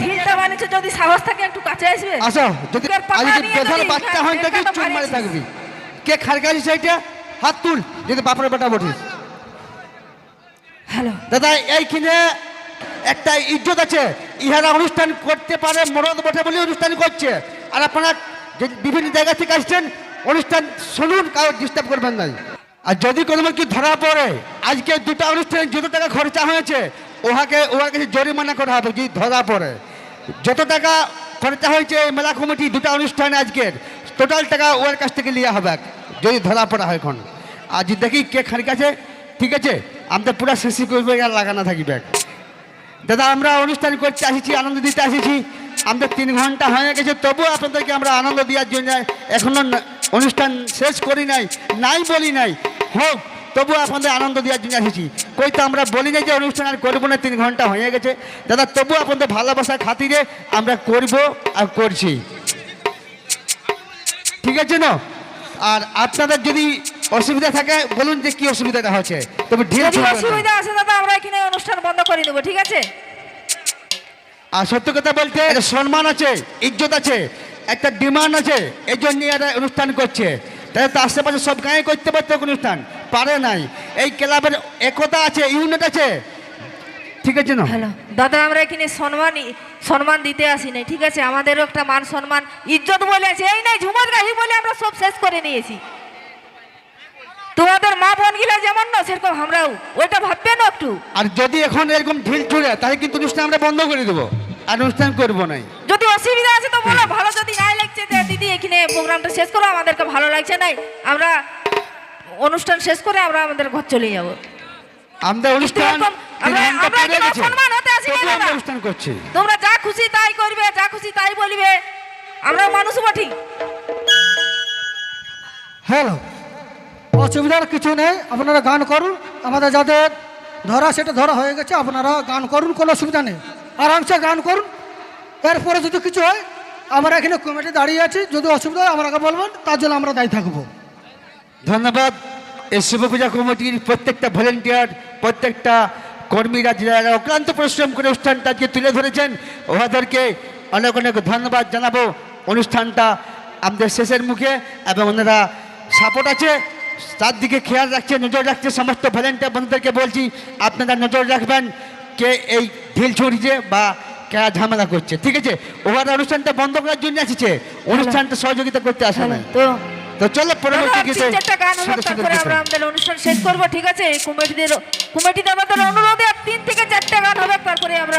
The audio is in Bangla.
ঢিলটা বানিয়েছে যদি সাহস থাকে একটু কাছে আসবে। আসো যদি যদি বেধার বাচ্চা হয় তাকে চুপ মারে থাকবি। কে খারগাছি সেইটা? হাত তুল যদি বাপরে বেটা বটিস। হ্যালো। দাদা এইখানে একটা ইজ্জত আছে। ইহারা অনুষ্ঠান করতে পারে মরদ বটে বলে অনুষ্ঠান করছে। আর আপনারা যে বিভিন্ন জায়গা থেকে আসছেন অনুষ্ঠান শুনুন কারও ডিস্টার্ব করবেন না আর যদি কোনো কি ধরা পড়ে আজকে দুটো অনুষ্ঠানে যত টাকা খরচা হয়েছে ওহাকে ওহার কাছে জরিমানা করা হবে যদি ধরা পড়ে। যত টাকা খরচা হয়েছে এই মেলা কমিটি, দুটো অনুষ্ঠানে আজকের টোটাল টাকা ওর কাছ থেকে নেওয়া হবে, যদি ধরা পড়া হয় এখন। আর যদি দেখি কে খানিক আছে, ঠিক আছে, আমরা পুরা করবে আর লাগানো থাকবে। দাদা, আমরা অনুষ্ঠান করতে আসিছি, আনন্দ দিতে আসিছি। আমাদের তিন ঘণ্টা হয়ে গেছে তবুও আপনাদেরকে আমরা আনন্দ দেওয়ার জন্য এখনও অনুষ্ঠান শেষ করি নাই নাই বলি নাই। হোক তবুও আপনাদের আনন্দ দেওয়ার জন্য এসেছি। কই তো আমরা বলি নাই যে অনুষ্ঠান আর করব না তিন ঘণ্টা হয়ে গেছে। দাদা তবুও আপনাদের ভালোবাসার খাতিরে আমরা করব আর করছি। ঠিক আছে না? আর আপনাদের যদি অসুবিধা থাকে বলুন যে কি অসুবিধাটা হচ্ছে। তবে ঢিল না। অসুবিধা আছে দাদা আমরা এখানে অনুষ্ঠান বন্ধ করে দেবো ঠিক আছে? আর সত্য কথা বলতে একটা সম্মান আছে ইজ্জত আছে একটা ডিমান্ড আছে এই জন্য এরা অনুষ্ঠান করছে। তাই তো আশেপাশে সব গায়ে করতে পারতো অনুষ্ঠান। পারে নাই। এই ক্লাবের একতা আছে ইউনিট আছে। ঠিক আছে না? হ্যালো দাদা আমরা এখানে সম্মান সম্মান দিতে আসি নাই ঠিক আছে? আমাদেরও একটা মান সম্মান ইজ্জত বলে আছে। এই নাই ঝুমত গাহি বলে আমরা সব শেষ করে নিয়েছি। তোমাদের মা বোন গিলা যেমন না সেরকম আমরাও। ওইটা ভাববে না একটু। আর যদি এখন এরকম ঢিল ছুড়ে তাহলে কিন্তু অনুষ্ঠান আমরা বন্ধ করে দেবো। আর অনুষ্ঠান করব নাই যদি অসুবিধা আছে তো বলো ভালো যদি নাই লাগছে দিদি এখানে প্রোগ্রামটা শেষ করো আমাদেরকে ভালো লাগছে নাই। আমরা অনুষ্ঠান শেষ করে আমরা আমাদের ঘর চলে যাব। অনুষ্ঠান আমরা- ঘণ্টা আমরা পেরিয়ে এখানে গেছে। অসম্মান হতে আসি না আমরা অনুষ্ঠান করছি। তোমরা যা খুশি তাই করবে যা খুশি তাই বলবে। আমরা মানুষ বটি হ্যালো অসুবিধার কিছু নেই আপনারা গান করুন। আমাদের যাদের ধরা সেটা ধরা হয়ে গেছে আপনারা গান করুন কোনো অসুবিধা নেই। আরামসে গান করুন। এরপরে যদি কিছু হয় আমরা এখানে কমিটি দাঁড়িয়ে আছি। যদি অসুবিধা হয় আমাকে বলবেন তার জন্য আমরা দায়ী থাকব। ধন্যবাদ। এই শুভ পূজা কমিটির প্রত্যেকটা ভলেন্টিয়ার প্রত্যেকটা কর্মীরা যারা অক্লান্ত পরিশ্রম করে অনুষ্ঠানটা আজকে তুলে ধরেছেন ওনাদেরকে অনেক অনেক ধন্যবাদ জানাব। অনুষ্ঠানটা আমাদের শেষের মুখে এবং ওনারা সাপোর্ট আছে। তার দিকে খেয়াল রাখছে নজর রাখছে সমস্ত ভলেন্টিয়ার বন্ধুদেরকে বলছি আপনারা নজর রাখবেন কে এই ঢিল ছড়িয়েছে বা কে ঝামেলা করছে। ঠিক আছে? ওরা অনুষ্ঠানটা বন্ধ করার জন্য এসেছে। অনুষ্ঠানটা সহযোগিতা করতে আসে না তো তো চলো পরবর্তী গীতে গান হবে তারপরে আমরা আমাদের অনুষ্ঠান শেষ করব ঠিক আছে? কুমেটিদের কমিটিতে আমাদের অনুরোধে তিন থেকে চারটা গান হবে তারপরে আমরা